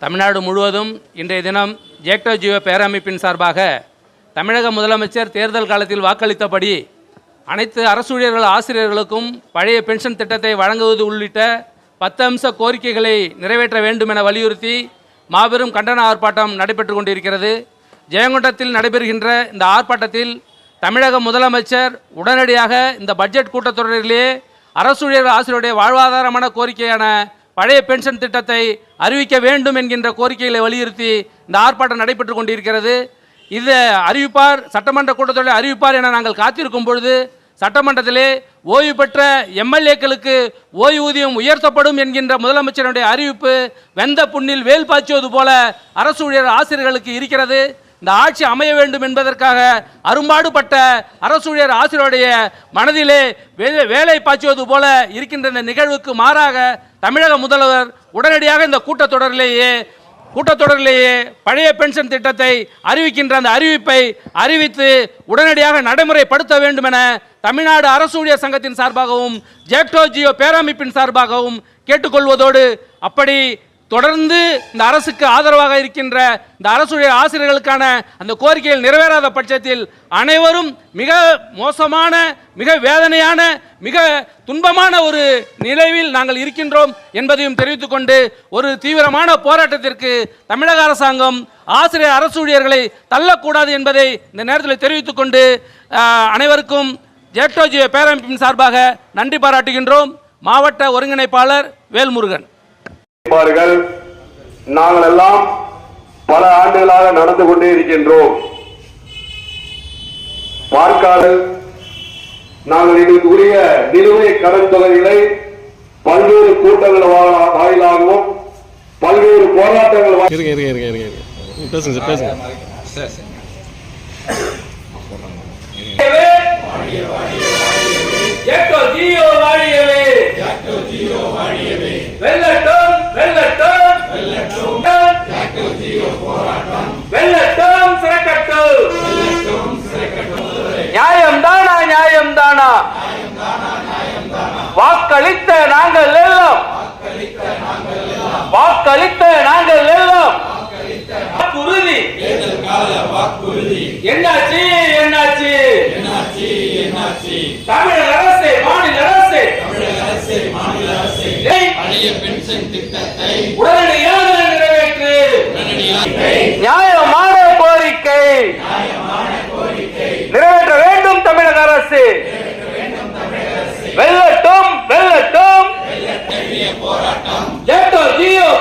தமிழ்நாடு முழுவதும் இன்றைய தினம் ஜேக்டோ ஜியோ பேரமைப்பின் சார்பாக தமிழக முதலமைச்சர் தேர்தல் காலத்தில் வாக்களித்தபடி அனைத்து அரசு ஊழியர்கள் ஆசிரியர்களுக்கும் பழைய பென்ஷன் திட்டத்தை வழங்குவது உள்ளிட்ட பத்து அம்ச கோரிக்கைகளை நிறைவேற்ற வேண்டும் என வலியுறுத்தி மாபெரும் கண்டன ஆர்ப்பாட்டம் நடைபெற்று கொண்டிருக்கிறது. ஜெயங்கொண்டத்தில் நடைபெறுகின்ற இந்த ஆர்ப்பாட்டத்தில் தமிழக முதலமைச்சர் உடனடியாக இந்த பட்ஜெட் கூட்டத்தொடரிலே அரசு ஆசிரியருடைய வாழ்வாதாரமான கோரிக்கையான பழைய பென்ஷன் திட்டத்தை அறிவிக்க வேண்டும் என்கின்ற கோரிக்கைகளை வலியுறுத்தி இந்த ஆர்ப்பாட்டம் நடைபெற்று கொண்டிருக்கிறது. இது அறிவிப்பார் சட்டமன்ற கூட்டத்தொடரை அறிவிப்பார் என நாங்கள் காத்திருக்கும் பொழுது சட்டமன்றத்திலே ஓய்வு பெற்ற எம்எல்ஏக்களுக்கு ஓய்வூதியம் உயர்த்தப்படும் என்கின்ற முதலமைச்சருடைய அறிவிப்பு வெந்த புண்ணில் வேல் பாய்ச்சுவது போல அரசு ஊழியர் ஆசிரியர்களுக்கு இருக்கிறது. இந்த ஆட்சி அமைய வேண்டும் என்பதற்காக அரும்பாடுபட்ட அரசூழியர் ஆசிரியருடைய மனதிலே வேலை வேலை பாய்ச்சுவது போல இருக்கின்ற இந்த நிகழ்வுக்கு மாறாக தமிழக முதல்வர் உடனடியாக இந்த கூட்டத்தொடரிலேயே கூட்டத்தொடரிலேயே பழைய பென்ஷன் திட்டத்தை அறிவிக்கின்ற அந்த அறிவிப்பை அறிவித்து உடனடியாக நடைமுறைப்படுத்த வேண்டும் என தமிழ்நாடு அரசு ஊழியர் சங்கத்தின் சார்பாகவும் ஜேக்டோ ஜியோ பேரமைப்பின் சார்பாகவும் கேட்டுக்கொள்வதோடு அப்படி தொடர்ந்து இந்த அரசுக்கு ஆதரவாக இருக்கின்ற இந்த அரசுடைய ஆசிரியர்களுக்கான அந்த கோரிக்கைகள் நிறைவேறாத பட்சத்தில் அனைவரும் மிக மோசமான மிக வேதனையான மிக துன்பமான ஒரு நிலையில் நாங்கள் இருக்கின்றோம் என்பதையும் தெரிவித்துக் கொண்டு ஒரு தீவிரமான போராட்டத்திற்கு தமிழக அரசாங்கம் ஆசிரியர் அரசு ஊழியர்களை தள்ளக்கூடாது என்பதை இந்த நேரத்தில் தெரிவித்துக் கொண்டு அனைவருக்கும் ஜேக்டோஜிய பேரமைப்பின் சார்பாக நன்றி பாராட்டுகின்றோம். மாவட்ட ஒருங்கிணைப்பாளர் வேல்முருகன். இருப்பார்கள் நாங்கள் எல்லாம் பல ஆண்டுகளாக நடந்து கொண்டே இருக்கின்றோம். பார்க்காத நாங்கள் எங்களுக்கு உரிய நிலுவை கடன் தொகைகளை பல்வேறு கூட்டங்கள் வாயிலாகவும் பல்வேறு போராட்டங்கள் வெல்லட்டும் சிறக்கட்டு. நியாயம்தானா தானா நியாயம் தானா வாக்களித்த நாங்கள் எல்லாம். வாக்களித்த நாங்கள் எல்லாம். வாக்குறுதி. என்னாச்சு என்னாச்சு? தமிழக அரசு மாநில அரசு. மாநில அரசு. பென்ஷன் திட்டத்தை உடனடியாக நியாயமான கோரிக்கை. நிறைவேற்ற வேண்டும் தமிழக அரசு. வெல்லட்டும் வெல்லட்டும். ஜியோ.